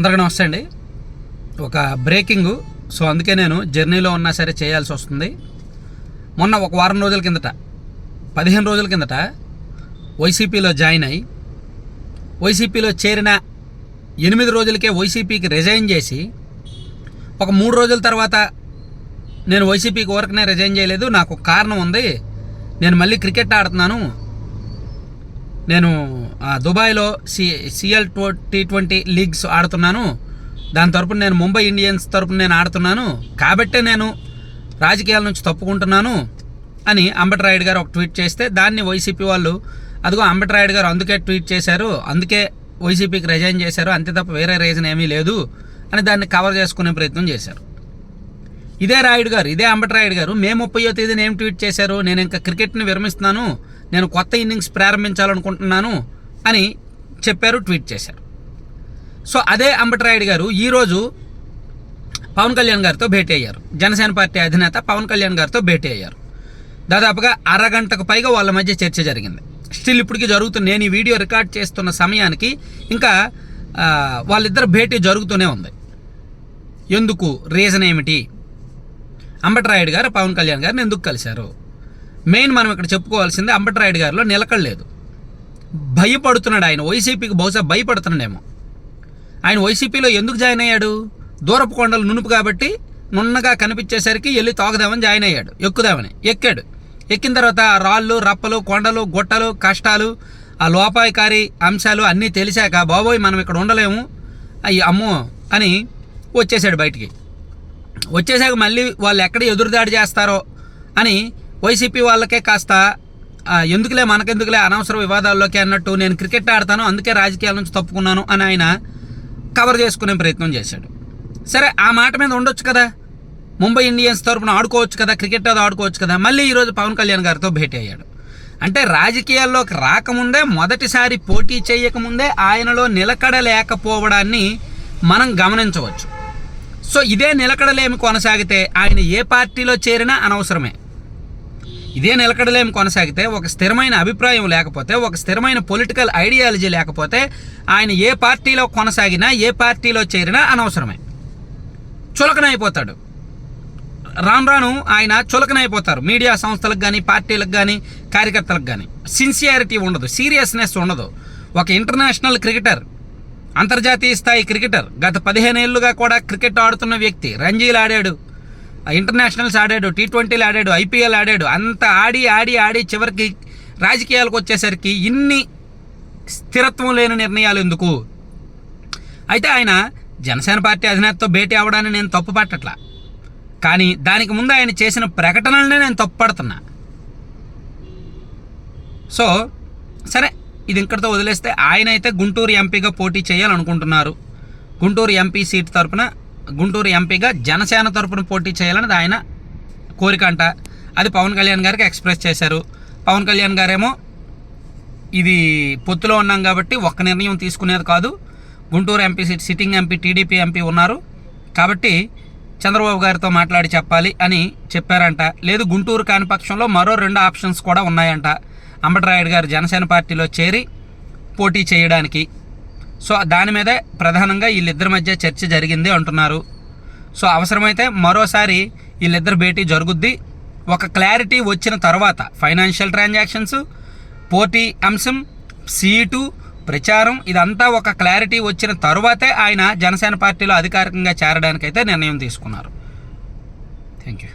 అందరికీ నమస్తే అండి. ఒక బ్రేకింగ్ సో అందుకే నేను జర్నీలో ఉన్నా సరే చేయాల్సి వస్తుంది. మొన్న ఒక వారం రోజుల కిందట పదిహేను రోజుల కిందట వైసీపీలో జాయిన్ అయి వైసీపీలో చేరిన ఎనిమిది రోజులకే వైసీపీకి రిజైన్ చేసి ఒక మూడు రోజుల తర్వాత నేను వైసీపీకి వరకునే రిజైన్ చేయలేదు. నాకు ఒక కారణం ఉంది. నేను మళ్ళీ క్రికెట్ ఆడుతున్నాను. నేను దుబాయ్లో సి సిఎల్ టో టీ ట్వంటీ లీగ్స్ ఆడుతున్నాను. దాని తరపున నేను ముంబై ఇండియన్స్ తరపున నేను ఆడుతున్నాను. కాబట్టే నేను రాజకీయాల నుంచి తప్పుకుంటున్నాను అని అంబటరాయుడు గారు ఒక ట్వీట్ చేస్తే దాన్ని వైసీపీ వాళ్ళు అదిగో అంబటరాయుడు గారు అందుకే ట్వీట్ చేశారు అందుకే వైసీపీకి రిజైన్ చేశారు అంతే తప్ప వేరే రీజన్ ఏమీ లేదు అని దాన్ని కవర్ చేసుకునే ప్రయత్నం చేశారు. ఇదే రాయుడు గారు ఇదే అంబటరాయుడు గారు. మే ముప్పయో తేదీన ఏం ట్వీట్ చేశారు? నేను ఇంకా క్రికెట్ని విరమిస్తున్నాను. నేను కొత్త ఇన్నింగ్స్ ప్రారంభించాలనుకుంటున్నాను అని చెప్పారు ట్వీట్ చేశారు. సో అదే అంబటరాయుడు గారు ఈరోజు పవన్ కళ్యాణ్ గారితో భేటీ అయ్యారు. జనసేన పార్టీ అధినేత పవన్ కళ్యాణ్ గారితో భేటీ అయ్యారు. దాదాపుగా అరగంటకు పైగా వాళ్ళ మధ్య చర్చ జరిగింది. స్టిల్ ఇప్పటికీ జరుగుతున్న నేను ఈ వీడియో రికార్డ్ చేస్తున్న సమయానికి ఇంకా వాళ్ళిద్దరు భేటీ జరుగుతూనే ఉంది. ఎందుకు? రీజన్ ఏమిటి? అంబటరాయుడు గారు పవన్ కళ్యాణ్ గారిని ఎందుకు కలిశారు? మెయిన్ మనం ఇక్కడ చెప్పుకోవాల్సింది అంబటరాయుడు గారిలో నిలకడలేదు భయపడుతున్నాడు ఆయన. వైసీపీకి బహుశా భయపడుతున్నాడేమో. ఆయన వైసీపీలో ఎందుకు జాయిన్ అయ్యాడు? దూరపు కొండలు నునుపు కాబట్టి నున్నగా కనిపించేసరికి వెళ్ళి తోగదామని జాయిన్ అయ్యాడు. ఎక్కుదామని. ఎక్కాడు. ఎక్కిన తర్వాత రాళ్ళు రప్పలు కొండలు గుట్టలు కష్టాలు ఆ లోపాయకారి అంశాలు అన్నీ తెలిసాక బాబోయ్ మనం ఇక్కడ ఉండలేము. అయ్యి అమ్మో అని వచ్చేసాడు బయటికి. వచ్చేసాక మళ్ళీ వాళ్ళు ఎక్కడ ఎదురుదాడి చేస్తారో అని వైసీపీ వాళ్ళకే కాస్త ఎందుకులే మనకెందుకులే అనవసర వివాదాల్లోకి అన్నట్టు నేను క్రికెట్ ఆడతాను అందుకే రాజకీయాల నుంచి తప్పుకున్నాను అని ఆయన కవర్ చేసుకునే ప్రయత్నం చేశాడు. సరే ఆ మాట మీద ఉండొచ్చు కదా? ముంబై ఇండియన్స్ తరపున ఆడుకోవచ్చు కదా? క్రికెట్ అది ఆడుకోవచ్చు కదా? మళ్ళీ ఈరోజు పవన్ కళ్యాణ్ గారితో భేటీ అయ్యాడు. అంటే రాజకీయాల్లోకి రాకముందే మొదటిసారి పోటీ చేయకముందే ఆయనలో నిలకడ లేకపోవడాన్ని మనం గమనించవచ్చు. సో ఇదే నిలకడలేమి కొనసాగితే ఆయన ఏ పార్టీలో చేరినా అనవసరమే. ఇదే నిలకడలేమి కొనసాగితే ఒక స్థిరమైన అభిప్రాయం లేకపోతే ఒక స్థిరమైన పొలిటికల్ ఐడియాలజీ లేకపోతే ఆయన ఏ పార్టీలో కొనసాగినా ఏ పార్టీలో చేరినా అనవసరమే. చులకనైపోతాడు. రాను రాను ఆయన చులకనైపోతారు. మీడియా సంస్థలకు కానీ పార్టీలకు కానీ కార్యకర్తలకు కానీ సిన్సియారిటీ ఉండదు సీరియస్నెస్ ఉండదు. ఒక ఇంటర్నేషనల్ క్రికెటర్ అంతర్జాతీయ స్థాయి క్రికెటర్. గత పదిహేను ఏళ్ళుగా కూడా క్రికెట్ ఆడుతున్న వ్యక్తి రంజీలు ఆడాడు. ఇంటర్నేషనల్స్ ఆడాడు టీ ట్వంటీలు ఆడాడు ఐపీఎల్ ఆడాడు. అంత ఆడి ఆడి ఆడి చివరికి రాజకీయాలకు వచ్చేసరికి ఇన్ని స్థిరత్వం లేని నిర్ణయాలు ఎందుకు? అయితే ఆయన జనసేన పార్టీ అధినేతతో భేటీ అవ్వడాన్ని నేను తప్పు పట్టట్లా. కానీ దానికి ముందు ఆయన చేసిన ప్రకటనలనే నేను తప్పు పడుతున్నా. సో సరే ఇది ఇక్కడితో వదిలేస్తే ఆయన అయితే గుంటూరు ఎంపీగా పోటీ చేయాలనుకుంటున్నారు. గుంటూరు ఎంపీ సీట్ తరపున గుంటూరు ఎంపీగా జనసేన తరపున పోటీ చేయాలన్నది ఆయన కోరిక అంట. అది పవన్ కళ్యాణ్ గారికి ఎక్స్ప్రెస్ చేశారు. పవన్ కళ్యాణ్ గారేమో ఇది పొత్తులో ఉన్నాం కాబట్టి ఒక్క నిర్ణయం తీసుకునేది కాదు. Guntur MP seat sitting MP TDP MP ఉన్నారు. కాబట్టి చంద్రబాబు గారితో మాట్లాడి చెప్పాలి అని చెప్పారంట. లేదు గుంటూరు కాని పక్షంలో మరో రెండు ఆప్షన్స్ కూడా ఉన్నాయంట. అంబటరాయుడు గారు జనసేన పార్టీలో చేరి పోటీ చేయడానికి. సో దాని మీదే ప్రధానంగా వీళ్ళిద్దరి మధ్య చర్చ జరిగింది అంటున్నారు. సో అవసరమైతే మరోసారి వీళ్ళిద్దరు భేటీ జరుగుద్ది. ఒక క్లారిటీ వచ్చిన తర్వాత ఫైనాన్షియల్ ట్రాన్సాక్షన్స్ పోటీ అంశం సీటు ప్రచారం ఇదంతా ఒక క్లారిటీ వచ్చిన తరువాతే ఆయన జనసేన పార్టీలో అధికారికంగా చేరడానికైతే నిర్ణయం తీసుకున్నారు. Thank you